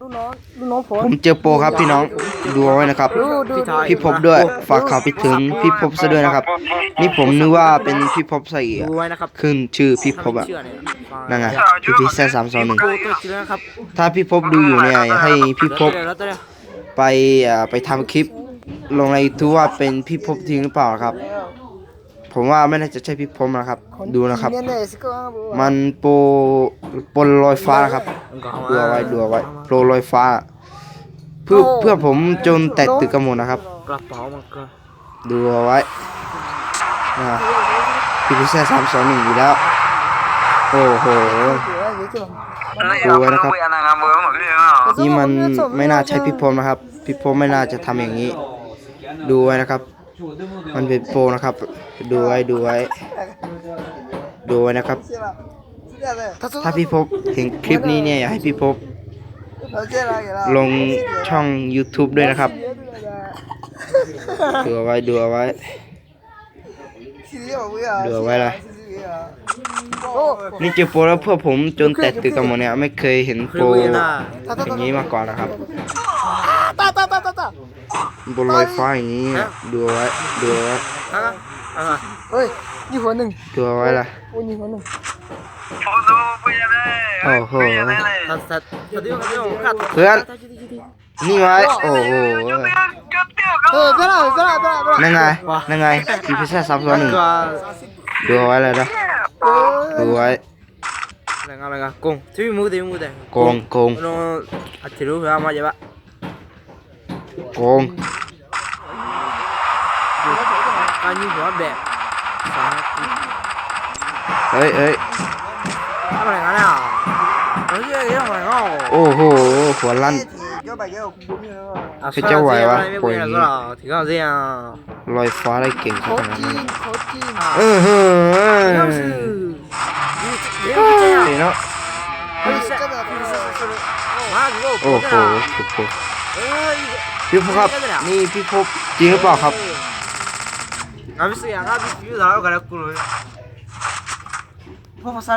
ลูกน้องลูกน้องผมผมเจอโปรครับพี่น้องดูเอาไว้นะครับ ดูดูดูพี่พบด้วยฝากข่าวไปถึงพี่พบซะด้วยนะครับ นี่ผมนึกว่าเป็นพี่พบใส่ดูไว้นะครับขึ้นชื่อพี่พถ้าบไม่อะเชื่อเนี่ยฟังนั่นไงพี่พีแซสามสองหนึ่งดูตัวจริงแล้วนะครับถ้าพี่พบดูอยู่เนี่ยอยากให้พี่พบเดี๋ยวแล้วเดี๋ยวไปอ่าไปทำคลิป ลงในทูว่าเป็นพี่พบจริงหรือเปล่าครับ ผมว่าไม่น่าจะใช่พี่พบนะครับ ดูนะครับเนี่ยเนี่ยสิก็บอกว่ามันโปรโปรลอยฟ้านะครับ ดูเอาไว้ดูเอาไว้โปรลอยฟ้า เพื่อเพื่อผมจนแตกตึกกันหมดนะครับ กระเป๋ามันก็ดูเอาไว้นะพี่พิเศษสามสองหนึ่งอยู่แล้ว โอ้โหเดี๋ยวเดี๋ยวจะบอกดูไว้นะครับ นี่มันไม่น่าใช่พี่พรมนะครับพี่พรมไม่น่าจะทำอย่างนี้ ดูไว้นะครับ มันเป็นโปรนะครับ ดูไว้ดูไว้ ดูไว้นะครับ ใช่ป่ะใช่เลยถ้าพี่พบเห็นคลิปนี้เนี่ยอยากให้พี่พบเราใช่ละเดี๋ยวลงช่อง YouTube ด้วยนะครับดูเอาไว้ดูเอาไว้ซีเรียสบอกว่าดูเอาไว้เลยโอ้นี่เจอโปรแล้วเพื่อผมจนแตกตึกกันหมดเนี่ยไม่เคยเห็นเคโปยรเวียนหน้าอย่างนี้มาก่อนนะครับตาตาตาตาตาบนลอยฟ้าอย่างนี้อะดูเอาไว้ดูเอาไว้อะอะเฮ้ยนี่หัวหนึ่งดูเอาไว้ล่ะโอ้นี่หัวหนึ่ง โอ้โหถ้าสัตว์ถ้าที่ว่าที่ว่าขาดเพื่อนนี่ไว้โอ้โหเออเปล่าเปล่าเปล่าเปล่านั่นไงนั่นไงพีพิซซ่าซับซ้อนหนึ่งก็ดูเอาไว้เลยนะเออดูไว้ venga venga con sí mude mude โกงโกง no ทำอะไรกันเนี่ยเฮ้ยยทำไรกัโอ้โหหัวลั่นเช้เจ้าไหววะป่วยอย่างนี้ถึงเอเสียลอยฟ้าได้เก่งขนาดนั้นเออเฮ้ยเนาะโอ้โหถูกถูกพี่พบครับนี่พี่พบจริงหรือเปล่าครับอาบิสยาครับพี่ยูดาวกันแล้กลัวยพบมาษา